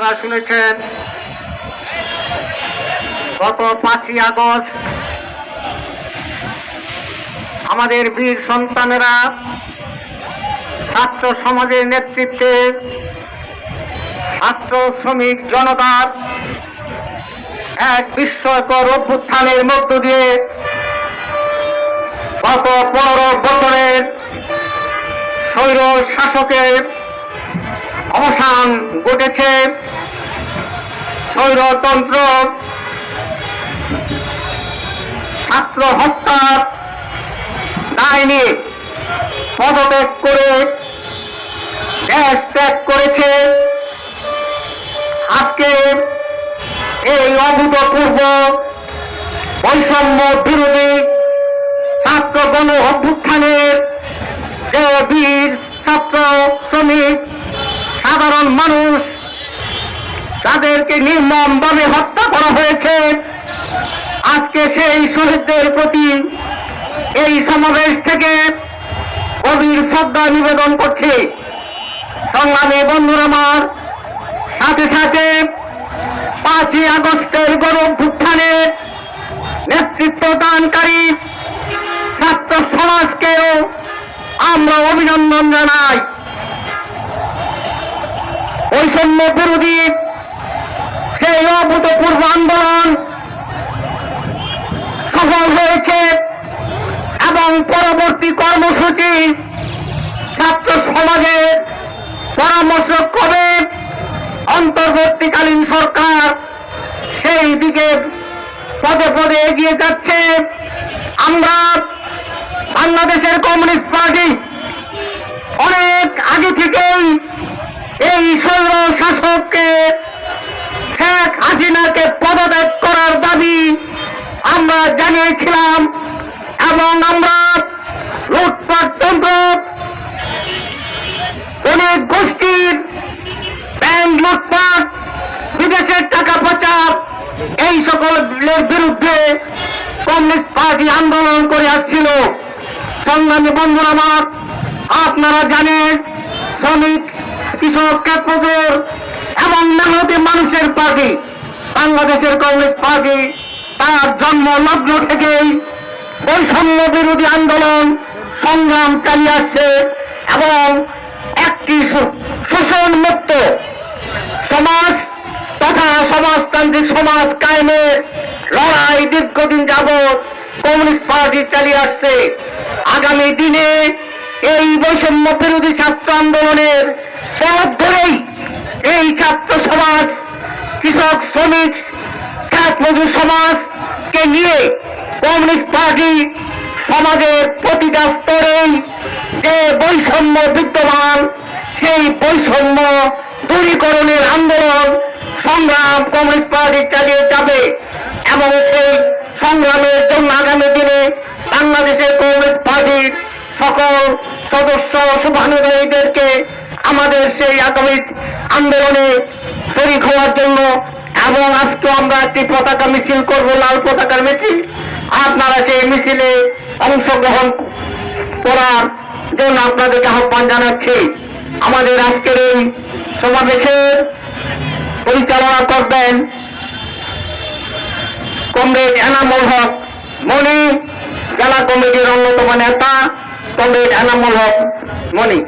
আপনারা শুনেছেন, গত পাঁচই আগস্ট আমাদের বীর সন্তানেরা ছাত্র সমাজের নেতৃত্বে ছাত্র শ্রমিক জনতার এক বিস্ময়কর অভ্যুত্থানের মধ্য দিয়ে গত পনেরো বছরের স্বৈর শাসকের অবসান ঘটেছে। স্বৈরতন্ত্র। ছাত্র হত্যার দায় পদত্যাগ করে দেশ ত্যাগ করেছে। আজকে এই অভূতপূর্ব বৈষম্য বিরোধী ছাত্র গণ অভ্যুত্থানের যে বীর, ছাত্র, শ্রমিক, সাধারণ মানুষ তাদেরকে নির্মমভাবে হত্যা করা হয়েছে। আজকে সেই শহীদদের প্রতি এই সমাবেশ থেকে গভীর শ্রদ্ধা নিবেদন করছি। সংগ্রামী বন্ধুরা আমার, সাথে সাথে পাঁচই আগস্টের গণ অভ্যুত্থানের নেতৃত্ব দানকারী ছাত্র সমাজকেও আমরা অভিনন্দন জানাই। বৈষম্য বিরোধী সেই অভূতপূর্ব আন্দোলন সফল হয়েছে এবং পরবর্তী কর্মসূচি ছাত্র সমাজের পরামর্শ করে অন্তর্বর্তীকালীন সরকার সেই দিকে পদে পদে এগিয়ে যাচ্ছে? আমরা বাংলাদেশের কমিউনিস্ট পার্টি অনেক আগে থেকেই এই স্বৈর শাসককে হাসিনাকে পদত্যাগ করার দাবি আমরা জানিয়েছিলাম এবং আমরা লুটপাটতন্ত্র অনেক গোষ্ঠীর ব্যাংক লুটপাট বিদেশের টাকা পাচার এই সকলের বিরুদ্ধে কমিউনিস্ট পার্টি আন্দোলন করে আসছিল। সংগ্রামী বন্ধুরা আমার, আপনারা জানেন, শ্রমিক, কৃষক ক্ষেত্রজোর এবং মেহনতি মানুষের পার্টি। বাংলাদেশের কংগ্রেস পার্টি তার জন্ম লগ্ন থেকেই বৈষম্য বিরোধী আন্দোলন সংগ্রাম চালিয়ে আসছে এবং একটি শোষণ মুক্ত সমাজ তথা সমাজতান্ত্রিক সমাজ কায়েমের লড়াই দীর্ঘদিন যাবৎ কমিউনিস্ট পার্টি চালিয়ে আসছে। আগামী দিনে এই বৈষম্য বিরোধী ছাত্র আন্দোলনের পথ ধরেই এই ছাত্র সমাজ কৃষক, শ্রমিক, খ্যাত মজুর সমাজকে নিয়ে কমিউনিস্ট পার্টি সমাজের প্রতিটা স্তরেই যে বৈষম্য বিদ্যমান, সেই বৈষম্য দূরীকরণের আন্দোলন সংগ্রাম কমিউনিস্ট পার্টি চালিয়ে যাবে এবং সেই সংগ্রামের জন্য আগামী দিনে বাংলাদেশের কমিউনিস্ট পার্টির সকল সদস্য শুভানুদায়ীদেরকে আমাদের সেই আগামী আন্দোলনে শরিক হওয়ার জন্য এবং আজকে আমরা একটি পতাকা মিছিল করব, লাল পতাকার মিছিল। আপনারা সেই মিছিলে অংশগ্রহণ করার জন্য আপনাদেরকে আহ্বান জানাচ্ছি। আমাদের আজকের এই সমাবেশের পরিচালনা করবেন কমরেড এনামুল হক মণি, জেলা কমিটির অন্যতম নেতা কমরেড এনামুল হক মণি।